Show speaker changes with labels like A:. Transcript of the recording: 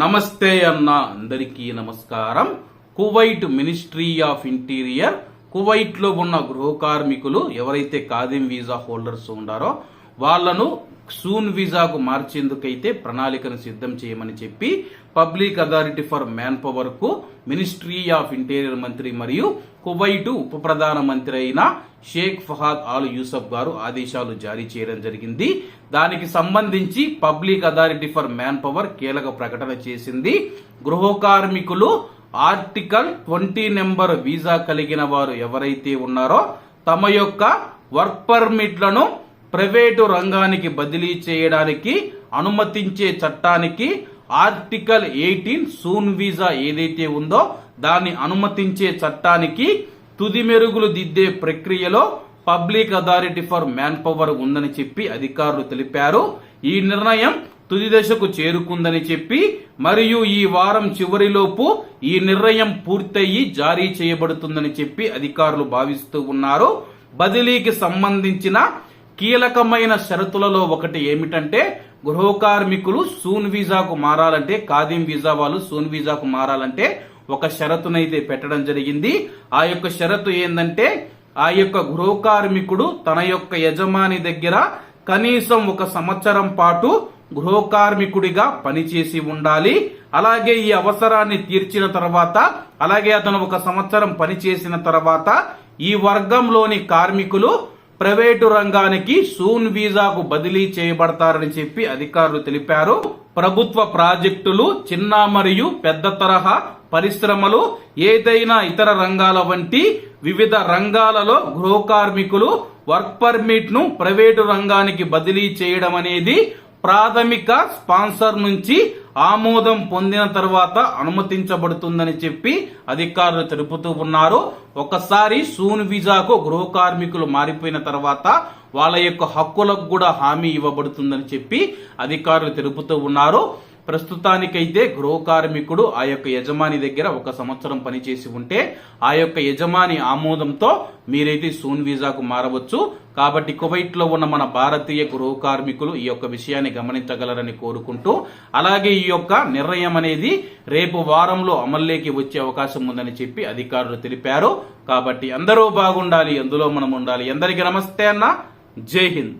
A: నమస్తే అన్న అందరికీ నమస్కారం. కువైట్ మినిస్ట్రీ ఆఫ్ ఇంటీరియర్ కువైట్లో ఉన్న గృహ కార్మికులు ఎవరైతే కాదిం వీసా హోల్డర్స్ ఉండారో వాళ్ళను సూన్ వీసాకు మార్చేందుకైతే ప్రణాళికను సిద్ధం చేయమని చెప్పి పబ్లిక్ అథారిటీ ఫర్ మ్యాన్ పవర్కు మినిస్ట్రీ ఆఫ్ ఇంటీరియర్ మంత్రి మరియు కువైటు ఉప ప్రధాన మంత్రి అయిన షేక్ ఫహాద్ ఆల్ యూసఫ్ గారు ఆదేశాలు జారీ చేయడం జరిగింది. దానికి సంబంధించి public authority for man power కీలక ప్రకటన చేసింది. గృహ కార్మికులు ఆర్టికల్ ట్వంటీ నెంబర్ వీసా కలిగిన వారు ఎవరైతే ఉన్నారో తమ యొక్క వర్క్ పర్మిట్లను ప్రైవేటు రంగానికి బదిలీ చేయడానికి అనుమతించే చట్టానికి ఆర్టికల్ ఎయిటీన్ సూన్ వీసా ఏదైతే ఉందో దాన్ని అనుమతించే చట్టానికి తుది మెరుగులు దిద్దే ప్రక్రియలో public authority for man power ఉందని చెప్పి అధికారులు తెలిపారు. ఈ నిర్ణయం తుది దశకు చేరుకుందని చెప్పి మరియు ఈ వారం చివరిలోపు ఈ నిర్ణయం పూర్తయి జారీ చేయబడుతుందని చెప్పి అధికారులు భావిస్తూ ఉన్నారు. బదిలీకి సంబంధించిన కీలకమైన షరతులలో ఒకటి ఏమిటంటే గృహ కార్మికులు సూన్ వీసాకు మారాలంటే ఖాదీం వీసా వాళ్ళు సూన్ వీసాకు మారాలంటే ఒక షరతునైతే పెట్టడం జరిగింది. ఆ యొక్క షరతు ఏంటంటే ఆ యొక్క గృహ కార్మికుడు తన యొక్క యజమాని దగ్గర కనీసం ఒక సంవత్సరం పాటు గృహ కార్మికుడిగా పనిచేసి ఉండాలి. అలాగే ఈ అవసరాన్ని తీర్చిన తర్వాత అలాగే అతను ఒక సంవత్సరం పనిచేసిన తర్వాత ఈ వర్గంలోని కార్మికులు ప్రైవేటు రంగానికి సూన్ వీసాకు బదిలీ చేయబడతారని చెప్పి అధికారులు తెలిపారు. ప్రభుత్వ ప్రాజెక్టులు చిన్న మరియు పెద్ద తరహా పరిశ్రమలు ఏదైనా ఇతర రంగాల వంటి వివిధ రంగాలలో గృహ కార్మికులు వర్క్ పర్మిట్ను ప్రైవేటు రంగానికి బదిలీ చేయడం అనేది ప్రాథమిక స్పాన్సర్ నుంచి ఆమోదం పొందిన తర్వాత అనుమతించబడుతుందని చెప్పి అధికారులు తెలుపుతూ ఉన్నారు. ఒకసారి సూన్ వీజాకు గృహ కార్మికులు మారిపోయిన తర్వాత వాళ్ళ యొక్క హక్కులకు కూడా హామీ ఇవ్వబడుతుందని చెప్పి అధికారులు తెలుపుతూ ఉన్నారు. ప్రస్తుతానికైతే గృహ కార్మికుడు ఆ యొక్క యజమాని దగ్గర ఒక సంవత్సరం పనిచేసి ఉంటే ఆ యొక్క యజమాని ఆమోదంతో మీరైతే సూన్ వీసాకు మారవచ్చు. కాబట్టి కువైట్లో ఉన్న మన భారతీయ గృహ కార్మికులు ఈ యొక్క విషయాన్ని గమనించగలరని కోరుకుంటూ అలాగే ఈ యొక్క నిర్ణయం అనేది రేపు వారంలో అమల్లోకి వచ్చే అవకాశం ఉందని చెప్పి అధికారులు తెలిపారు. కాబట్టి అందరూ బాగుండాలి అందులో మనం ఉండాలి. అందరికీ నమస్తే అన్న. జై హింద్.